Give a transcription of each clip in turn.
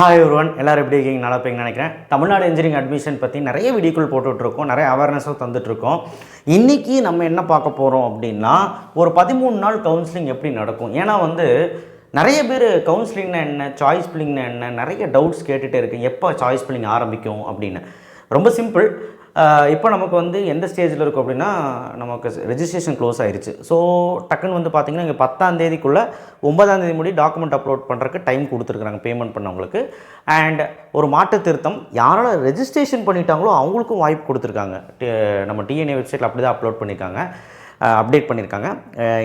Hi ஒருவன் எல்லோரும் எப்படி இருக்கீங்க? நல்லா இருப்பீங்கன்னு நினைக்கிறேன். தமிழ்நாடு இன்ஜினியரிங் அட்மிஷன் பற்றி நிறைய வீடியோக்கள் போட்டுட்ருக்கோம். நிறைய அவேர்னஸும் தந்துட்டுருக்கோம் இன்றைக்கி நம்ம என்ன பார்க்க போகிறோம் அப்படின்னா ஒரு பதிமூணு நாள் கவுன்சிலிங் எப்படி நடக்கும்? ஏன்னா வந்து நிறைய பேர் கவுன்சிலிங்னா என்ன சாய்ஸ் பில்லிங்னா என்ன நிறைய டவுட்ஸ் கேட்டுகிட்டே இருக்கு. எப்போ சாய்ஸ் பில்லிங் ஆரம்பிக்கும் அப்படின்னு. ரொம்ப சிம்பிள் இப்போ நமக்கு வந்து எந்த ஸ்டேஜில் இருக்கும் அப்படின்னா நமக்கு ரெஜிஸ்ட்ரேஷன் க்ளோஸ் ஆயிடுச்சு ஸோ டக்குன்னு வந்து பார்த்தீங்கன்னா இங்கே பத்தாம் தேதிக்குள்ளே ஒன்பதாம் தேதி முடி டாக்குமெண்ட் அப்லோட் பண்ணுறக்கு டைம் கொடுத்துருக்குறாங்க பேமெண்ட் பண்ணவங்களுக்கு. அண்ட் ஒரு மாற்று திருத்தம் யாரால் ரெஜிஸ்ட்ரேஷன் பண்ணிட்டாங்களோ அவங்களுக்கும் வாய்ப்பு கொடுத்துருக்காங்க. நம்ம டிஎன்ஏ வெப்சைட்டில் அப்படி தான் அப்லோட் பண்ணியிருக்காங்க அப்டேட் பண்ணியிருக்காங்க.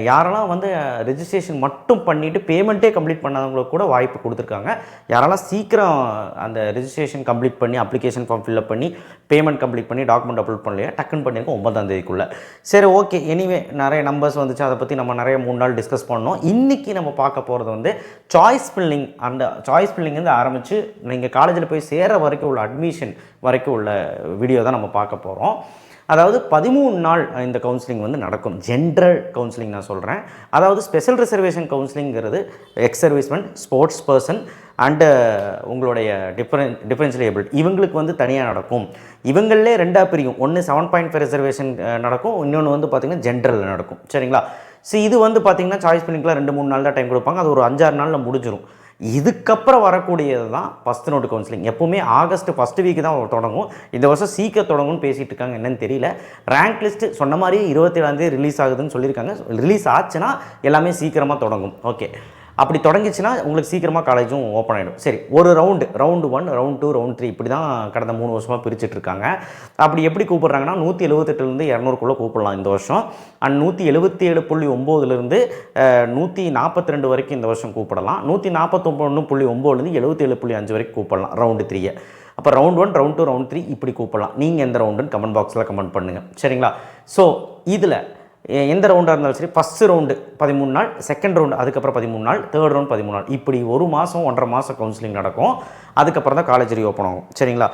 யாரெல்லாம் வந்து ரெஜிஸ்ட்ரேஷன் மட்டும் பண்ணிவிட்டு பேமெண்ட்டே கம்ப்ளீட் பண்ணாதவங்களுக்கு கூட வாய்ப்பு கொடுத்துருக்காங்க. யாரெல்லாம் சீக்கிரம் அந்த ரெஜிஸ்ட்ரேஷன் கம்ப்ளீட் பண்ணி அப்ளிகேஷன் ஃபார்ம் ஃபில்அப் பண்ணி பேமெண்ட் கம்ப்ளீட் பண்ணி டாக்குமெண்ட் அப்லோட் பண்ணலையா டக்குன்னு பண்ணியிருக்கோம் ஒன்பதாம் தேதிக்குள்ளே. சரி ஓகே எனிவே நிறைய நம்பர்ஸ் வந்துச்சு. அதை பற்றி நம்ம நிறைய மூணு நாள் டிஸ்கஸ் பண்ணோம். இன்றைக்கி நம்ம பார்க்க போகிறது வந்து சாய்ஸ் பில்லிங் அந்த சாய்ஸ் பில்லிங் வந்து ஆரம்பித்து நீங்கள் காலேஜில் போய் சேர வரைக்கும் உள்ள அட்மிஷன் வரைக்கும் உள்ள வீடியோ தான் நம்ம பார்க்க போகிறோம் அதாவது பதிமூணு நாள் இந்த கவுன்சிலிங் வந்து நடக்கும். ஜென்ரல் கவுன்சிலிங் நான் சொல்கிறேன் அதாவது special reservation கவுன்சிலிங்கிறது ex serviceman sports person and உங்களுடைய டிஃபரன் டிஃபரன்ஷியல் ஏபிள் இவங்களுக்கு வந்து தனியாக நடக்கும். இவங்களே ரெண்டாக பிரியும். ஒன்று செவன் பாயிண்ட் ஃபைவ் ரிசர்வேஷன் நடக்கும். இன்னொன்று வந்து பார்த்திங்கன்னா ஜென்ரலில் நடக்கும். சரிங்களா? ஸோ இது வந்து பார்த்திங்கன்னா சாய்ஸ் பண்ணிக்கலாம் ரெண்டு மூணு நாள் தான் டைம் கொடுப்பாங்க. அது ஒரு அஞ்சாறு நாளில் முடிஞ்சிடும் இதுக்கப்புறம் வரக்கூடியது தான் ஃபஸ்ட் நோட்டு கவுன்சிலிங் எப்போவுமே ஆகஸ்ட் ஃபஸ்ட் வீக் தான் தொடங்கும். இந்த வருஷம் சீக்கிரம் தொடங்கும்னு பேசிகிட்டு இருக்காங்க என்னன்னு தெரியல. ரேங்க் லிஸ்ட்டு சொன்ன மாதிரி இருபத்தேழாந்தேதி ரிலீஸ் ஆகுதுன்னு சொல்லியிருக்காங்க. ரிலீஸ் ஆச்சுன்னா எல்லாமே சீக்கிரமாக தொடங்கும். ஓகே அப்படி தொடங்கிச்சுன்னா உங்களுக்கு சீக்கிரமாக காலேஜும் ஓப்பன் ஆகிடும் சரி ஒரு round round one round two round three இப்படி தான் கடந்த மூணு வருஷமாக பிரிச்சுட்டு இருக்காங்க. அப்படி எப்படி கூப்பிட்றாங்கன்னா நூற்றி எழுபத்தெட்டுலேருந்து இரநூறுக்குள்ளே கூப்பிடலாம் இந்த வருஷம். அண்ட் நூற்றி எழுபத்தி ஏழு புள்ளி ஒம்போதுலேருந்து நூற்றி நாற்பத்தி ரெண்டு வரைக்கும் இந்த வருஷம் கூப்பிடலாம். நூற்றி நாற்பத்தொம்பது புள்ளி ஒம்போதுலேருந்து எழுபத்தேழு புள்ளி அஞ்சு வரைக்கும் கூப்பிடலாம் ரவுண்டு த்ரீயை அப்போ round one round two round three இப்படி கூப்பிடலாம். நீங்கள் எந்த ரவுண்டுன்னு கமெண்ட் பாக்ஸில் கமெண்ட் பண்ணுங்கள் சரிங்களா? ஸோ இதில் எந்த ரவுண்டாக இருந்தாலும் சரி ஃபஸ்ட்டு ரவுண்டு பதிமூணு நாள் செகண்ட் ரவுண்டு அதுக்கப்புறம் பதிமூணு நாள் தேர்ட் ரவுண்ட் பதிமூணு நாள். இப்படி ஒரு மாதம் ஒன்றரை மாதம் கவுன்சிலிங் நடக்கும். அதுக்கப்புறம் தான் காலேஜ் ரீஓப்பன் ஆகும். சரிங்களா?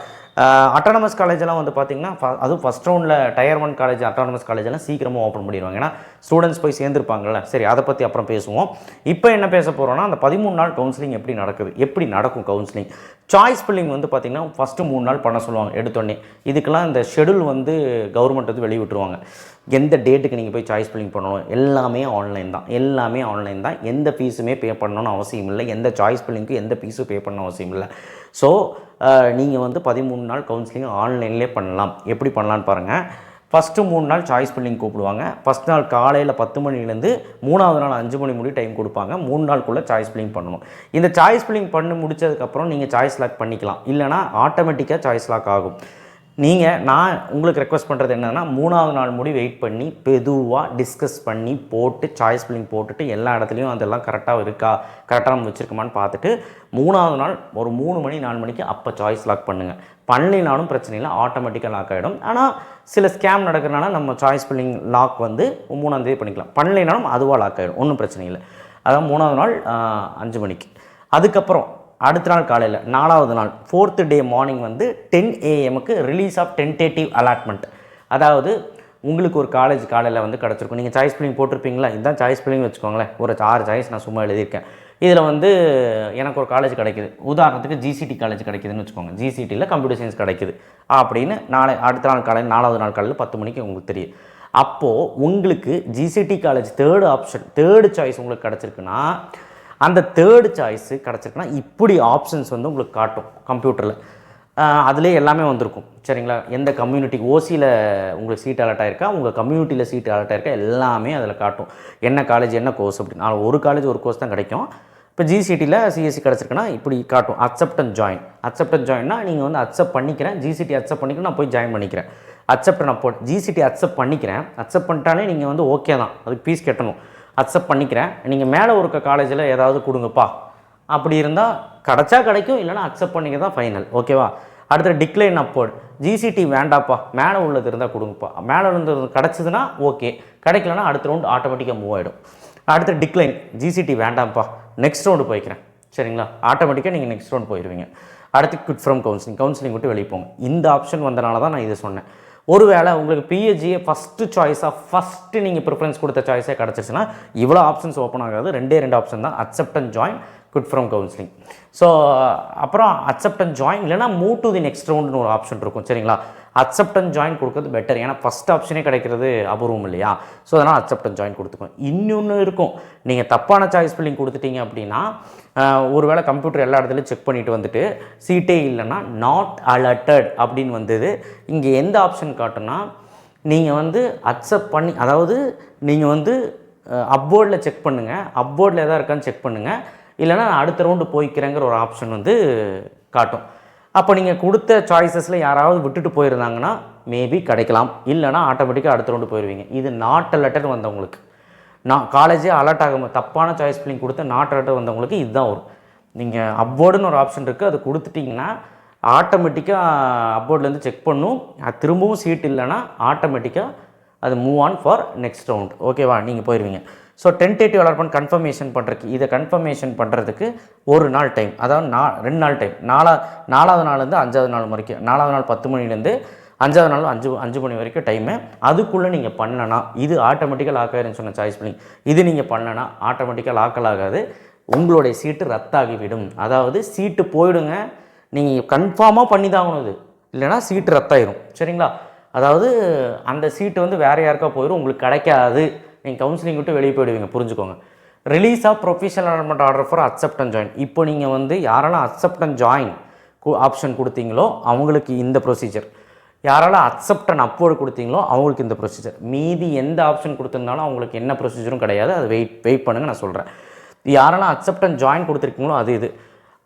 அட்டானமஸ் காலேஜெல்லாம் வந்து பார்த்திங்கன்னா அதுவும் ஃபஸ்ட் ரவுண்டில் டயர் ஒன் காலேஜ் அட்டானமஸ் காலேஜெல்லாம் சீக்கிரமாக ஓப்பன் பண்ணிடுவாங்க. ஏன்னா ஸ்டூடெண்ட்ஸ் போய் சேர்ந்துருப்பாங்கல்ல. சரி அதை பற்றி அப்புறம் பேசுவோம். இப்போ என்ன பேச போகிறோன்னா அந்த பதிமூணு நாள் கவுன்சிலிங் எப்படி நடக்குது? எப்படி நடக்கும் கவுன்சிலிங் சாய்ஸ் பில்லிங் வந்து பார்த்திங்கன்னா ஃபஸ்ட்டு மூணு நாள் பண்ண சொல்லுவாங்க எடுத்தோடனே. இதுக்கெல்லாம் இந்த ஷெடியூல் வந்து கவர்மெண்ட் வந்து வெளியிட்டுருவாங்க. எந்த டேட்டுக்கு நீங்கள் போய் சாய்ஸ் ஃபில்லிங் பண்ணணும்? எல்லாமே ஆன்லைன் தான். எல்லாமே ஆன்லைன் தான். எந்த ஃபீஸுமே பே பண்ணணும்னு அவசியம் இல்லை. எந்த சாய்ஸ் பில்லிங்க்கும் எந்த ஃபீஸும் பே பண்ண அவசியம் இல்லை. ஸோ நீங்கள் வந்து பதிமூணு நாள் கவுன்சிலிங் ஆன்லைன்லேயே பண்ணலாம். எப்படி பண்ணலான்னு பாருங்கள் ஃபஸ்ட்டு மூணு நாள் சாய்ஸ் பில்லிங் கூப்பிடுவாங்க. ஃபஸ்ட் நாள் காலையில் பத்து மணிலேருந்து மூணாவது நாள் அஞ்சு மணி முடி டைம் கொடுப்பாங்க. மூணு நாளுக்குள்ளே சாய்ஸ் பில்லிங் பண்ணணும். இந்த சாய்ஸ் பில்லிங் பண்ணி முடிச்சதுக்கப்புறம் நீங்கள் சாய்ஸ் லாக் பண்ணிக்கலாம். இல்லைனா ஆட்டோமேட்டிக்காக சாய்ஸ் லாக் ஆகும். நீங்கள் நான் உங்களுக்கு ரெக்வஸ்ட் பண்ணுறது என்னென்னா மூணாவது நாள் முடி வெயிட் பண்ணி பெதுவாக டிஸ்கஸ் பண்ணி போட்டு சாய்ஸ் பில்லிங் போட்டுட்டு எல்லா இடத்துலையும் அதெல்லாம் கரெக்டாக இருக்கா கரெக்டாக நம்ம வச்சுருக்கோமான்னு பார்த்துட்டு மூணாவது நாள் ஒரு மூணு மணி நாலு மணிக்கு அப்போ சாய்ஸ் லாக் பண்ணுங்கள் பண்ணலினாலும் பிரச்சனை இல்லை ஆட்டோமேட்டிக்காக லாக் ஆகிடும் ஆனால் சில ஸ்கேம் நடக்கிறனால நம்ம சாய்ஸ் பில்லிங் லாக் வந்து மூணாந்தேதி பண்ணிக்கலாம். பண்ணலினாலும் அதுவாக லாக் ஆகிடும் ஒன்றும் பிரச்சனை இல்லை. அதான் மூணாவது நாள் அஞ்சு மணிக்கு. அதுக்கப்புறம் அடுத்த நாள் காலையில் நாலாவது நாள் ஃபோர்த்து டே மார்னிங் வந்து டென் ஏஎம்க்கு ரிலீஸ் ஆஃப் டென்டேட்டிவ் அலாட்மெண்ட் அதாவது உங்களுக்கு ஒரு காலேஜ் காலையில் வந்து கிடச்சிருக்கும். நீங்கள் சாய்ஸ் பில்லிங் போட்டிருப்பீங்களா? இதுதான் சாய்ஸ் பில்லிங் வச்சுக்கோங்களேன். ஒரு ஆறு சாய்ஸ் நான் சும்மா எழுதியிருக்கேன். இதில் வந்து எனக்கு ஒரு காலேஜ் கிடைக்குது. உதாரணத்துக்கு ஜிசிடி காலேஜ் கிடைக்குதுன்னு வச்சுக்கோங்க. ஜிசிடியில் கம்ப்யூட்டர் சயின்ஸ் கிடைக்குது. அப்படின்னு நாளை அடுத்த நாள் காலையில் நாலாவது நாள் காலையில் பத்து மணிக்கு உங்களுக்கு தெரியும். அப்போது உங்களுக்கு GCT college third option third choice உங்களுக்கு கிடச்சிருக்குன்னா அந்த தேர்டு சாய்ஸு கிடச்சிருக்குன்னா இப்படி ஆப்ஷன்ஸ் வந்து உங்களுக்கு காட்டும் கம்ப்யூட்டரில் அதிலே எல்லாமே வந்திருக்கும். சரிங்களா? எந்த கம்யூனிட்டி ஓசியில் உங்களுக்கு சீட் அலர்ட் ஆயிருக்கா? உங்கள் கம்யூனிட்டியில் சீட் அலர்ட் ஆயிருக்கா? எல்லாமே அதில் காட்டும். என்ன காலேஜ் என்ன கோர்ஸ் அப்படின்னு. ஒரு காலேஜ் ஒரு கோர்ஸ் தான் கிடைக்கும். இப்போ ஜிசிடியில் சிஎஸ்சி கிடச்சிருக்குன்னா இப்படி காட்டும். Accept and join accept and ஜாயின்னா நீங்கள் வந்து அக்செப்ட் பண்ணிக்கிறேன். ஜிசிடி அக்செப்ட் பண்ணிக்கிறேன். நான் போய் ஜாயின் பண்ணிக்கிறேன். அக்செப்ட் நான் போ ஜிசிடி அக்செப்ட் பண்ணிக்கிறேன். அக்செப்ட் பண்ணிட்டாலே நீங்கள் வந்து ஓகே தான். அதுக்கு ஃபீஸ் கட்டணும். அக்செப்ட் பண்ணிக்கிறேன். நீங்கள் மேலே இருக்க காலேஜில் ஏதாவது கொடுங்கப்பா. அப்படி இருந்தால் கிடச்சா கிடைக்கும் இல்லைனா அக்செப்ட் பண்ணிக்க தான் ஃபைனல் ஓகேவா அடுத்த டிக்ளைன் அப்போர்ட் ஜிசிடி வேண்டாப்பா. மேலே உள்ளது இருந்தால் கொடுங்கப்பா. மேலே இருந்தது கிடச்சிதுன்னா ஓகே கிடைக்கலனா அடுத்த ரவுண்ட் ஆட்டோமேட்டிக்காக மூவ் ஆகிடும் அடுத்து டிக்ளைன் ஜிசிடி வேண்டாம்ப்பா. நெக்ஸ்ட் ரவுண்டு போய்க்கிறேன். சரிங்களா? ஆட்டோமேட்டிக்காக நீங்கள் நெக்ஸ்ட் ரவுண்ட் போயிடுவீங்க அடுத்து குட் ஃப்ரம் கவுன்சிலிங் கவுன்சிலிங் விட்டு வெளியே போங்க. இந்த ஆப்ஷன் வந்தனால தான் நான் இதை சொன்னேன். ஒருவேளை உங்களுக்கு பிஹெச்ஜியை ஃபஸ்ட்டு சாய்ஸாக ஃபஸ்ட்டு நீங்கள் ப்ரிஃபரன்ஸ் கொடுத்த சாய்ஸே கிடச்சிருச்சுன்னா இவ்வளோ ஆப்ஷன்ஸ் ஓப்பன் ஆகாது. ரெண்டே ரெண்டு ஆப்ஷன் தான். Accept and join good from counselling so அப்புறம் அக்செப்ட் அண்ட் ஜாயின் இல்லைனா மூவ் டு தி நெக்ஸ்ட் ரவுண்டுன்னு ஒரு ஆப்ஷன் இருக்கும் சரிங்களா? அக்செப்ட் அண்ட் ஜாயின் கொடுக்கறது பெட்டர் ஏன்னா ஃபஸ்ட் ஆப்ஷனே கிடைக்கிறது அபூர்வம் இல்லையா? ஸோ அதனால் அக்செப்ட் அண்ட் ஜாயின் கொடுத்துக்கோங்க. இன்னொன்று இருக்கும். நீங்கள் தப்பான சாய்ஸ் ஃபில்லிங் கொடுத்துட்டீங்க அப்படின்னா ஒருவேளை கம்ப்யூட்டர் எல்லா இடத்துலையும் செக் பண்ணிட்டு வந்துட்டு சீட்டே இல்லைன்னா நாட் அலர்டட் அப்படின்னு வந்தது. இங்கே எந்த ஆப்ஷன் காட்டுன்னா நீங்கள் வந்து அக்செப்ட் பண்ணி அதாவது நீங்கள் வந்து அப்போர்டில் செக் பண்ணுங்கள் அப்போர்டில் எதாவது இருக்கான்னு செக் பண்ணுங்கள் இல்லைன்னா நான் அடுத்த ரவுண்டு போய்க்கிறேங்கிற ஒரு ஆப்ஷன் வந்து காட்டும். அப்போ நீங்கள் கொடுத்த சாய்ஸஸில் யாராவது விட்டுட்டு போயிருந்தாங்கன்னா மேபி கிடைக்கலாம். இல்லைனா ஆட்டோமேட்டிக்காக அடுத்த ரவுண்டு போயிடுவீங்க இது நாட் லெட்டர் வந்தவங்களுக்கு. நான் காலேஜே அலர்ட் ஆகும் தப்பான சாய்ஸ் பிள்ளைங்க கொடுத்து நாட் அலர்ட் வந்தவங்களுக்கு இதுதான் வரும் நீங்கள் அப்போர்டுன்னு ஒரு ஆப்ஷன் இருக்குது அது கொடுத்துட்டிங்கன்னா ஆட்டோமேட்டிக்காக அப்போர்ட்லேருந்து செக் பண்ணும். அது திரும்பவும் சீட் இல்லைன்னா ஆட்டோமேட்டிக்காக அது move on for next round ஓகேவா நீங்கள் போயிடுவீங்க ஸோ டென்டேட்டிவ் அலாட்மெண்ட் கன்ஃபர்மேஷன் பண்ணுறதுக்கு இதை கன்ஃபர்மேஷன் பண்ணுறதுக்கு ஒரு நாள் டைம் அதாவது நா ரெண்டு நாள் டைம் நாலா நாலாவது நாள்லேருந்து அஞ்சாவது நாள் வரைக்கும். நாலாவது நாள் பத்து மணிலேருந்து அஞ்சாவது நாள் அஞ்சு அஞ்சு மணி வரைக்கும் டைமு அதுக்குள்ளே நீங்கள் பண்ணனா இது ஆட்டோமேட்டிக்கல் லாக் ஆயிருன்னு சொன்ன சாய்ஸ் பண்ணி. இது நீங்கள் பண்ணனா ஆட்டோமேட்டிக்காக லாக்கல் ஆகாது. உங்களுடைய சீட்டு ரத்தாகிவிடும். அதாவது சீட்டு போயிடுங்க. நீங்கள் கன்ஃபார்மாக பண்ணி தான் ஆகணும் இது. இல்லைனா சீட்டு ரத்தாயிரும். சரிங்களா? அதாவது அந்த சீட்டு வந்து வேறு யாருக்கா போயிடும் உங்களுக்கு கிடைக்காது. நீங்கள் கவுன்சிலிங் விட்டு வெளியே போயிடுவீங்க. புரிஞ்சுக்கோங்க. Release of professional allotment order for accept and join இப்போ நீங்கள் வந்து யாரெல்லாம் அக்செப்ட் அண்ட் ஜாயின் ஆப்ஷன் கொடுத்தீங்களோ அவங்களுக்கு இந்த ப்ரொசீஜர் யாரால அக்செப்ட் அண்ட் அப்வோர்டு கொடுத்தீங்களோ அவங்களுக்கு இந்த ப்ரொசீஜர் மீதி எந்த ஆப்ஷன் கொடுத்துருந்தாலும் அவங்களுக்கு என்ன ப்ரொசீஜரும் கிடையாது. அது வெயிட் வெயிட் பண்ணுங்க நான் சொல்கிறேன் யாரெல்லாம் அக்செப்ட் அண்ட் ஜாயின் கொடுத்துருக்கீங்களோ அது இது.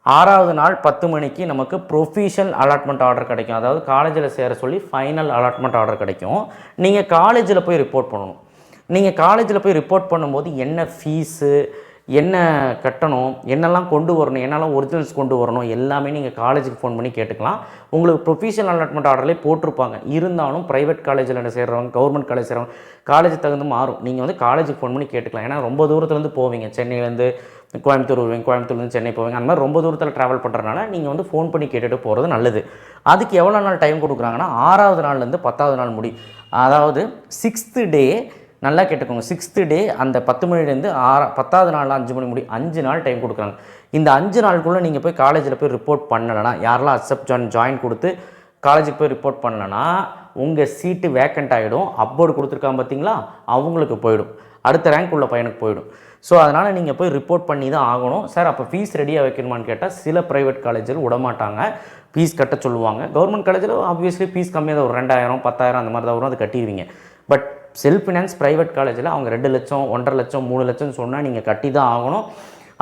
ஆறாவது நாள் பத்து மணிக்கு நமக்கு ப்ரொஃபிஷனல் அலாட்மெண்ட் ஆர்டர் கிடைக்கும். அதாவது காலேஜில் சேர சொல்லி ஃபைனல் அலாட்மெண்ட் ஆர்டர் கிடைக்கும். நீங்கள் காலேஜில் போய் ரிப்போர்ட் பண்ணணும். நீங்கள் காலேஜில் போய் ரிப்போர்ட் பண்ணும்போது என்ன ஃபீஸு என்ன கட்டணும் என்னெல்லாம் கொண்டு வரணும் என்னெல்லாம் ஒரிஜினல்ஸ் கொண்டு வரணும் எல்லாமே நீங்கள் காலேஜுக்கு ஃபோன் பண்ணி கேட்டுக்கலாம். உங்களுக்கு ப்ரொஃபஷனல் அலாட்மெண்ட் ஆர்டர்லேயே போட்டிருப்பாங்க. இருந்தாலும் ப்ரைவேட் காலேஜில் சேர்கிறவங்க கவர்மெண்ட் காலேஜ் சேர்றவங்க காலேஜ் தகுந்து மாறும். நீங்கள் வந்து காலேஜுக்கு ஃபோன் பண்ணி கேட்டுக்கலாம். ஏன்னா ரொம்ப தூரத்துலேருந்து போவீங்க. சென்னையிலேருந்து கோயம்புத்தூர் வருவீங்க கோயம்புத்தூர்லேருந்து சென்னை போவீங்க. அந்த மாதிரி ரொம்ப தூரத்தில் ட்ராவல் பண்ணுறதுனால நீங்கள் வந்து ஃபோன் பண்ணி கேட்டுட்டு போகிறது நல்லது. அதுக்கு எவ்வளோ நாள் டைம் கொடுக்குறாங்கன்னா ஆறாவது நாள்லேருந்து பத்தாவது நாள் முடி. அதாவது சிக்ஸ்த்து டே நல்லா கேட்டுக்கோங்க. சிக்ஸ்த்து டே அந்த பத்து மணிலேருந்து ஆறா பத்தாவது நாள் அஞ்சு மணி முடி அஞ்சு நாள் டைம் கொடுக்குறாங்க. இந்த அஞ்சு நாளுக்குள்ளே நீங்கள் போய் காலேஜில் போய் ரிப்போர்ட் பண்ணலைன்னா யாரெல்லாம் அக்செப்ட் ஜாயின் ஜாயின் கொடுத்து காலேஜுக்கு போய் ரிப்போர்ட் பண்ணலைன்னா உங்கள் சீட்டு வேக்கண்ட் ஆகிடும் அப்போர்டு கொடுத்துருக்காங்க பார்த்தீங்களா அவங்களுக்கு போயிடும். அடுத்த ரேங்க் உள்ள பையனுக்கு போயிடும். ஸோ அதனால் நீங்கள் போய் ரிப்போர்ட் பண்ணி தான் ஆகணும். சார் அப்போ ஃபீஸ் ரெடியாக வைக்கணுமான்னு கேட்டால் சில ப்ரைவேட் காலேஜில் விடமாட்டாங்க. ஃபீஸ் கட்ட சொல்லுவாங்க. கவர்மெண்ட் காலேஜில் ஆப்வியஸ்லி ஃபீஸ் கம்மியாக தான் ஒரு ரெண்டாயிரம் பத்தாயிரம் அந்த மாதிரி தான் வரும். அது கட்டிடுவீங்க. பட் செல்ஃப் ஃபினான்ஸ் ப்ரைவேட் காலேஜில் அவங்க ரெண்டு லட்சம் ஒன்றரை லட்சம் மூணு லட்சம்னு சொன்னால் நீங்கள் கட்டி தான் ஆகணும்.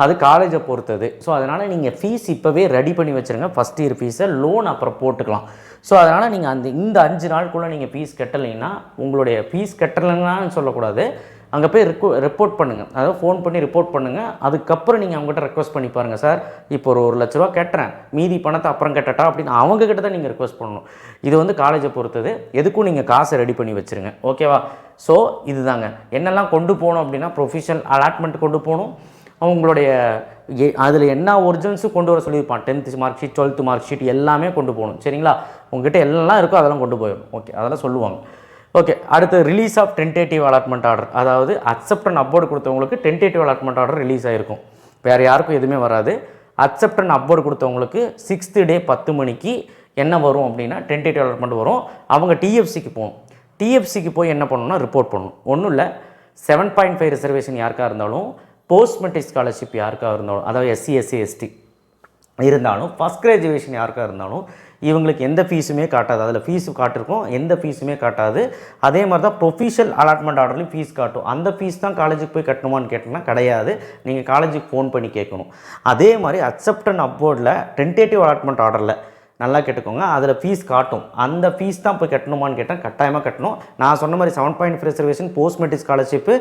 அது காலேஜை பொறுத்தது. ஸோ அதனால் நீங்கள் ஃபீஸ் இப்போவே ரெடி பண்ணி வச்சுருங்க. ஃபஸ்ட் இயர் ஃபீஸை லோன் அப்புறம் போட்டுக்கலாம். ஸோ அதனால் நீங்கள் அந்த இந்த அஞ்சு நாளுக்குள்ளே நீங்கள் ஃபீஸ் கட்டலைன்னா உங்களுடைய ஃபீஸ் கட்டலைன்னு சொல்லக்கூடாது. அங்கே போய் ரிப்போ ரிப்போர்ட் பண்ணுங்கள் அதாவது ஃபோன் பண்ணி ரிப்போர்ட் பண்ணுங்கள் அதுக்கப்புறம் நீங்கள் அவங்ககிட்ட ரெக்வஸ்ட் பண்ணி பாருங்கள் சார் இப்போ ஒரு ஒரு லட்ச ரூபா கட்டுறேன். மீதி பணத்தை அப்புறம் கட்டட்டா? அப்படின்னு அவங்கக்கிட்ட தான் நீங்கள் ரெக்வஸ்ட் பண்ணணும். இது வந்து காலேஜை பொறுத்தது. எதுக்கும் நீங்கள் காசை ரெடி பண்ணி வச்சுருங்க. ஓகேவா ஸோ இதுதாங்க. என்னெல்லாம் கொண்டு போகணும் அப்படின்னா ப்ரொஃபஷனல் அலாட்மெண்ட் கொண்டு போகணும். அவங்களுடைய அதில் என்ன ஒரிஜினல்ஸும் கொண்டு வர சொல்லியிருப்பான். Tenth mark sheet twelfth mark sheet எல்லாமே கொண்டு போகணும். சரிங்களா? உங்ககிட்ட எல்லாம் இருக்கோ அதெல்லாம் கொண்டு போயிடும் ஓகே அதெல்லாம் சொல்லுவாங்க. ஓகே அடுத்து release of tentative allotment order அதாவது அக்செப்ட் அண்ட் அப்போர்டு கொடுத்தவங்களுக்கு டென்டேட்டிவ் அலாட்மெண்ட் ஆர்டர் ரிலீஸ் ஆகிருக்கும் வேறு யாருக்கும் எதுவுமே வராது. அக்செப்ட் அண்ட் அப்போர்டு கொடுத்தவங்களுக்கு சிக்ஸ்த்து டே பத்து மணிக்கு என்ன வரும் அப்படின்னா டென்டேட்டிவ் அலாட்மெண்ட் வரும். அவங்க டிஎஃப்சிக்கு போகணும். டிஎஃப்சிக்கு போய் என்ன பண்ணணும்னா ரிப்போர்ட் பண்ணணும். ஒன்றும் இல்லை. செவன் பாயிண்ட் ஃபைவ் ரிசர்வேஷன் யாருக்காக இருந்தாலும் போஸ்ட் மெட்ரிக் ஸ்காலர்ஷிப் யாருக்காக இருந்தாலும் அதாவது எஸ்சி எஸ்சி எஸ்டி இருந்தாலும் ஃபஸ்ட் கிராஜுவேஷன் யாருக்காக இருந்தாலும் இவங்களுக்கு எந்த ஃபீஸுமே காட்டாது. அதில் ஃபீஸ் காட்டிருக்கும். எந்த ஃபீஸுமே காட்டாது. அதே மாதிரி தான் ப்ரொஃபிஷியல் அலாட்மெண்ட் ஆர்டர்லையும் ஃபீஸ் காட்டும். அந்த ஃபீஸ் தான் காலேஜுக்கு போய் கட்டணுமான்னு கேட்டோம்னா கிடையாது. நீங்கள் காலேஜுக்கு ஃபோன் பண்ணி கேட்கணும். அதே மாதிரி அக்செப்ட் அண்ட் அப்போர்டில் டென்டேட்டிவ் அலாட்மெண்ட் ஆர்டரில் நல்லா கேட்டுக்கோங்க. அதில் ஃபீஸ் காட்டும். அந்த ஃபீஸ் தான் போய் கட்டணுமான்னு கேட்டால் கட்டாயமாக கட்டணும். நான் சொன்ன மாதிரி seven point reservation post matric scholarship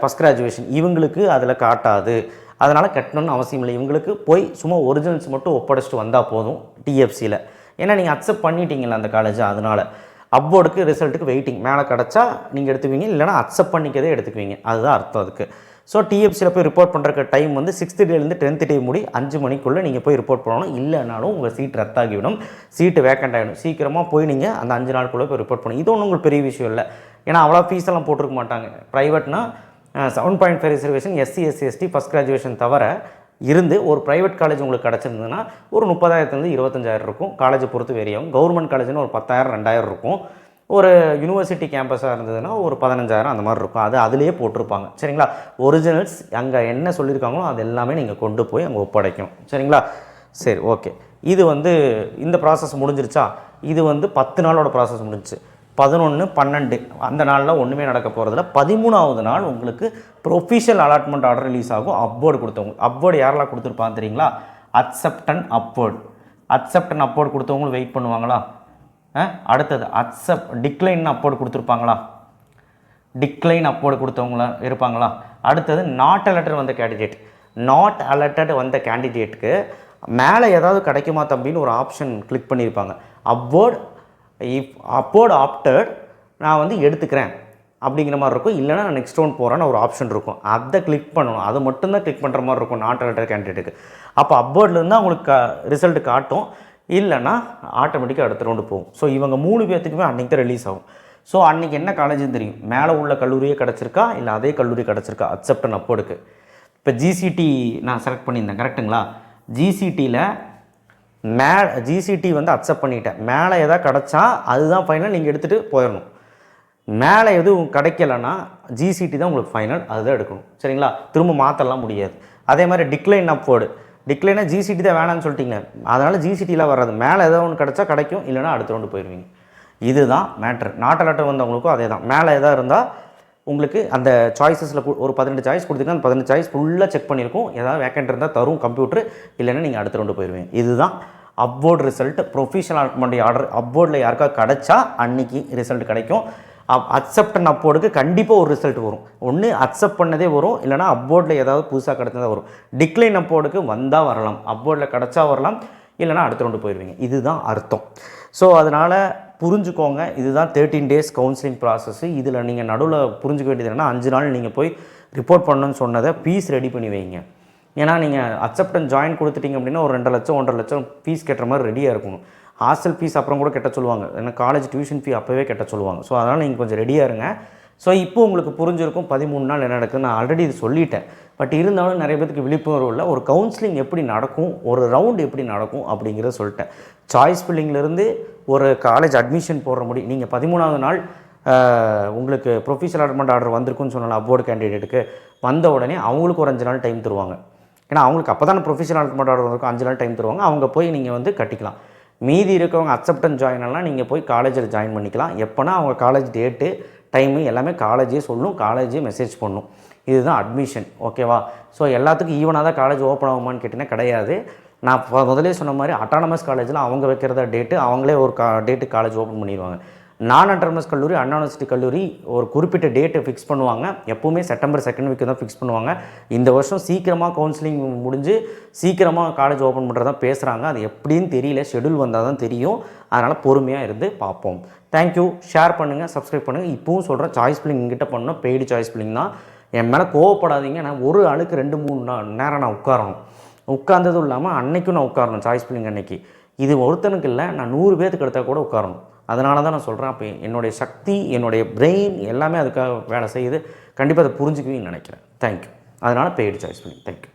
first graduation இவங்களுக்கு அதில் காட்டாது. அதனால் கட்டணும்னு அவசியம் இல்லை. இவங்களுக்கு போய் சும்மா ஒரிஜினல்ஸ் மட்டும் ஒப்படைச்சிட்டு வந்தால் போதும் டிஎஃப்சியில் ஏன்னா நீங்கள் அக்செப்ட் பண்ணிட்டீங்களா அந்த காலேஜ் அதனால். அப்போர்டுக்கு ரிசல்ட்டுக்கு வெயிட்டிங் மேலே கிடச்சா நீங்கள் எடுத்துக்குவீங்க இல்லைனா அக்செப்ட் பண்ணிக்கதே எடுத்துக்குவீங்க. அதுதான் அர்த்தம் அதுக்கு. ஸோ டிஎஃப்சியில் போய் ரிப்போர்ட் பண்ணுறக்கு டைம் வந்து சிக்ஸ்த்து டேலேருந்து டென்த்து டே முடி அஞ்சு மணிக்குள்ளே நீங்கள் போய் ரிப்போர்ட் பண்ணணும். இல்லைனாலும் உங்கள் சீட் ரத்தாகிவிடும். சீட்டு வேக்கண்ட் ஆகிடும் சீக்கிரமாக போய் நீங்கள் அந்த அஞ்சு நாளுக்குள்ளே போய் ரிப்போர்ட் பண்ணணும். இது ஒன்றும் உங்களுக்கு பெரிய விஷயம் இல்லை. ஏன்னா அவ்வளோ ஃபீஸ் எல்லாம் போட்டிருக்க மாட்டாங்க. ப்ரைவேட்னா seven point five reservation SC SC ST first graduation தவிர இருந்து ஒரு ப்ரைவேட் காலேஜ் உங்களுக்கு கிடச்சிருந்ததுன்னா ஒரு முப்பதாயிரத்துலேருந்து இருபத்தஞ்சாயிரம் இருக்கும். காலேஜை பொறுத்து வேரியாகும் கவர்மெண்ட் காலேஜ்னு ஒரு பத்தாயிரம் ரெண்டாயிரம் இருக்கும். ஒரு யூனிவர்சிட்டி கேம்பஸாக இருந்ததுன்னா ஒரு பதினஞ்சாயிரம் அந்த மாதிரி இருக்கும். அது அதிலேயே போட்டிருப்பாங்க. சரிங்களா? ஒரிஜினல்ஸ் அங்கே என்ன சொல்லியிருக்காங்களோ அது எல்லாமே நீங்கள் கொண்டு போய் அங்கே ஒப்படைக்கணும். சரிங்களா? சரி ஓகே இது வந்து இந்த ப்ராசஸ் முடிஞ்சிருச்சா? இது வந்து பத்து நாளோட ப்ராசஸ் முடிஞ்சிச்சு. பதினொன்று பன்னெண்டு. அந்த நாளில் ஒன்றுமே நடக்க போகிறதில்ல பதிமூணாவது நாள் உங்களுக்கு ப்ரொஃபிஷியல் அலாட்மெண்ட் ஆர்டர் ரிலீஸ் ஆகும். அப்வோர்டு கொடுத்தவங்க அப்வோர்டு யாரெல்லாம் கொடுத்துருப்பாங்க தெரியுங்களா? Accept and upward accept and upward கொடுத்தவங்களும் wait பண்ணுவாங்களா? ஆ? அடுத்தது அக்செப்ட் டிக்ளைன் அப்வோர்டு கொடுத்துருப்பாங்களா? டிக்ளைன் அப்போர்டு கொடுத்தவங்களா இருப்பாங்களா? அடுத்தது நாட் அலர்டட் வந்த கேண்டிடேட் நாட் அலர்டட் வந்த கேண்டிடேட்டுக்கு மேலே ஏதாவது கிடைக்குமா தம்பின்னு ஒரு ஆப்ஷன் கிளிக் பண்ணியிருப்பாங்க. அப்வோர்ட் இஃப் அப்போர்டு ஆப்டட் நான் வந்து எடுத்துக்கிறேன். அப்படிங்கிற மாதிரி இருக்கும். இல்லைனா நான் நெக்ஸ்ட் ரவுண்ட் போகிறேன்னு ஒரு ஆப்ஷன் இருக்கும். அதை கிளிக் பண்ணணும். அது மட்டும்தான் கிளிக் பண்ணுற மாதிரி இருக்கும் நாட் அலர்டட் கேண்டிடேட்டுக்கு அப்போ அப்போர்ட்லேருந்து அவங்களுக்கு ரிசல்ட் காட்டும். இல்லைன்னா ஆட்டோமேட்டிக்காக அடுத்த ரவுண்டு போகும். ஸோ இவங்க மூணு பேர்த்துக்குமே அன்றைக்கி தான் ரிலீஸ் ஆகும். ஸோ அன்றைக்கி என்ன காலேஜ்னு தெரியும்? மேலே உள்ள கல்லூரியே கிடச்சிருக்கா? இல்லை அதே கல்லூரி கிடச்சிருக்கா? அக்செப்டன் அப்போடுக்கு இப்போ ஜிசிடி நான் செலக்ட் பண்ணியிருந்தேன். கரெக்ட்டுங்களா ஜிசிடியில் மே ஜிசிடி வந்து அக்செப்ட் பண்ணிட்டேன். மேலே எதாவது கிடச்சா அதுதான் ஃபைனல் நீங்கள் எடுத்துகிட்டு போயிடணும் மேலே எதுவும் கிடைக்கலன்னா ஜிசிடி தான் உங்களுக்கு ஃபைனல் அதுதான் எடுக்கணும். சரிங்களா? திரும்ப மாற்றலாம் முடியாது. அதே மாதிரி டிக்ளைன் அப்போர்டு டிக்ளைனாக ஜிசிடி தான் வேணாம்னு சொல்லிட்டீங்க. அதனால் ஜிசிடியில் வராது. மேலே ஏதோ ஒன்று கிடச்சா கிடைக்கும் இல்லைனா அடுத்த ரவுண்டு போயிடுவீங்க இதுதான் மேட்ரு நாட்டு லெட்டர் வந்தவங்களுக்கும் அதே தான் மேலே எதாவது இருந்தால் உங்களுக்கு அந்த சாய்ஸஸில் ஒரு பதினெட்டு சாய்ஸ் கொடுத்தீங்கன்னா அந்த பதினெட்டு சாய்ஸ் ஃபுல்லாக செக் பண்ணியிருக்கும். ஏதாவது வேக்கண்ட் இருந்தால் தரும் கம்ப்யூட்டர் இல்லைன்னா நீங்கள் அடுத்த ரவுண்டு போயிடுவீங்க இதுதான் upward result professional allotment order அப்வோர்டில் யாருக்கா கிடச்சா அன்னைக்கு ரிசல்ட் கிடைக்கும். அப் அக்செப்டன் அப்போர்டுக்கு கண்டிப்பாக ஒரு ரிசல்ட் வரும். ஒன்று அக்செப்ட் பண்ணதே வரும். இல்லைனா அப்போர்டில் ஏதாவது புதுசாக கிடச்சதா வரும். டிக்ளைன் அப்போர்டுக்கு வந்தால் வரலாம். அப்போர்டில் கிடச்சா வரலாம். இல்லைனா அடுத்த ரவுண்டு போயிடுவீங்க இதுதான் அர்த்தம். ஸோ அதனால் புரிஞ்சுக்கோங்க. இதுதான் தேர்ட்டீன் டேஸ் கவுன்சிலிங் ப்ராசஸ்ஸு இதில் நீங்கள் நடுவில் புரிஞ்சுக்க வேண்டியது என்னென்னா அஞ்சு நாள் நீங்கள் போய் ரிப்போர்ட் பண்ணணும்னு சொன்னதை பீஸ் ரெடி பண்ணி வைங்க. ஏன்னா நீங்கள் அக்செப்டன் ஜாயின் கொடுத்துட்டீங்க அப்படின்னா ஒரு ரெண்டரை லட்சம் ஒன்றரை லட்சம் ஃபீஸ் கட்டுற மாதிரி ரெடியாக இருக்கணும். ஹாஸ்டல் ஃபீஸ் அப்புறம் கூட கெட்ட சொல்லுவாங்க. ஏன்னா காலேஜ் டியூஷன் ஃபீ அப்போவே கெட்ட சொல்லுவாங்க. ஸோ அதனால் நீங்கள் கொஞ்சம் ரெடியாக இருங்க. ஸோ இப்போ உங்களுக்கு புரிஞ்சிருக்கும் பதிமூணு நாள் என்ன நடக்குது நான் ஆல்ரெடி இது சொல்லிட்டேன். பட் இருந்தாலும் நிறைய பேருக்கு விழிப்புணர்வு இல்லை. ஒரு கவுன்சிலிங் எப்படி நடக்கும்? ஒரு ரவுண்ட் எப்படி நடக்கும்? அப்படிங்கிறத சொல்லிட்டேன். சாய்ஸ் ஃபில்லிங்லேருந்து ஒரு காலேஜ் அட்மிஷன் போடுற முடியும் நீங்கள் பதிமூணாவது நாள் உங்களுக்கு ப்ரொஃபஷனல் அட்மெண்ட் ஆர்டர் வந்திருக்குன்னு சொன்னால அப்வோர்டு கேண்டிடேட்டுக்கு வந்த உடனே அவங்களுக்கு ஒரு அஞ்சு நாள் டைம் தருவாங்க. ஏன்னா அவங்களுக்கு அப்போ தானே ப்ரொஃபஷனல் அட்மெண்ட் ஆர்டர் வந்திருக்கும் அஞ்சு நாள் டைம் தருவாங்க. அவங்க போய் நீங்கள் வந்து கட்டிக்கலாம். மீதி இருக்கவங்க அக்செப்டன்ஸ் ஜாயின் எல்லாம் நீங்கள் போய் காலேஜில் ஜாயின் பண்ணிக்கலாம். எப்போனா அவங்க காலேஜ் டேட்டு டைமு எல்லாமே காலேஜே சொல்லும் காலேஜே மெசேஜ் பண்ணும். இதுதான் அட்மிஷன் ஓகேவா ஸோ எல்லாத்துக்கும் ஈவனாக தான் காலேஜ் ஓப்பன் ஆகுமான்னு கேட்டிங்கன்னா கிடையாது. நான் முதலே சொன்ன மாதிரி அட்டானமஸ் காலேஜில் அவங்க வைக்கிறத டேட்டு அவங்களே ஒரு கா டேட்டு காலேஜ் ஓப்பன் பண்ணிடுவாங்க. நான் அட்டானமஸ் கல்லூரி அண்ணா யூனிவர்சிட்டி கல்லூரி ஒரு குறிப்பிட்ட டேட்டை ஃபிக்ஸ் பண்ணுவாங்க. எப்போவுமே செப்டம்பர் செகண்ட் வீக்கு தான் ஃபிக்ஸ் பண்ணுவாங்க. இந்த வருஷம் சீக்கிரமாக கவுன்சிலிங் முடிஞ்சு சீக்கிரமாக காலேஜ் ஓப்பன் பண்ணுறதா பேசுகிறாங்க அது எப்படின்னு தெரியல. ஷெடியூல் வந்தால் தான் தெரியும். அதனால் பொறுமையாக இருந்து பார்ப்போம். தேங்க்யூ ஷேர் பண்ணுங்கள் சப்ஸ்கிரைப் பண்ணுங்கள் இப்பவும் சொல்கிறேன் சாய்ஸ் பிள்ளைங்க எங்கிட்ட பண்ணோம் பெய்டு சாய்ஸ் பிள்ளைங்க தான். என் மேலே கோவப்படாதீங்க. நான் ஒரு ஆளுக்கு ரெண்டு மூணு நேரம் நான் உட்காரணும். உட்கார்ந்ததும் இல்லாமல் அன்னைக்கும் நான் உட்காரணும் சாய்ஸ் பிள்ளைங்க அன்னைக்கு. இது ஒருத்தனுக்கு இல்லை நான் நூறு பேர்த்துக்கு எடுத்தால் கூட உட்காரணும். அதனால தான் நான் சொல்கிறேன் அப்போ என்னுடைய சக்தி என்னுடைய பிரெயின் எல்லாமே அதுக்காக வேலை செய்யுது. கண்டிப்பாக அதை புரிஞ்சுக்குவீங்கன்னு நினைக்கிறேன். தேங்க்யூ அதனால் பெய்டு சாய்ஸ் பண்ணி. தேங்க்யூ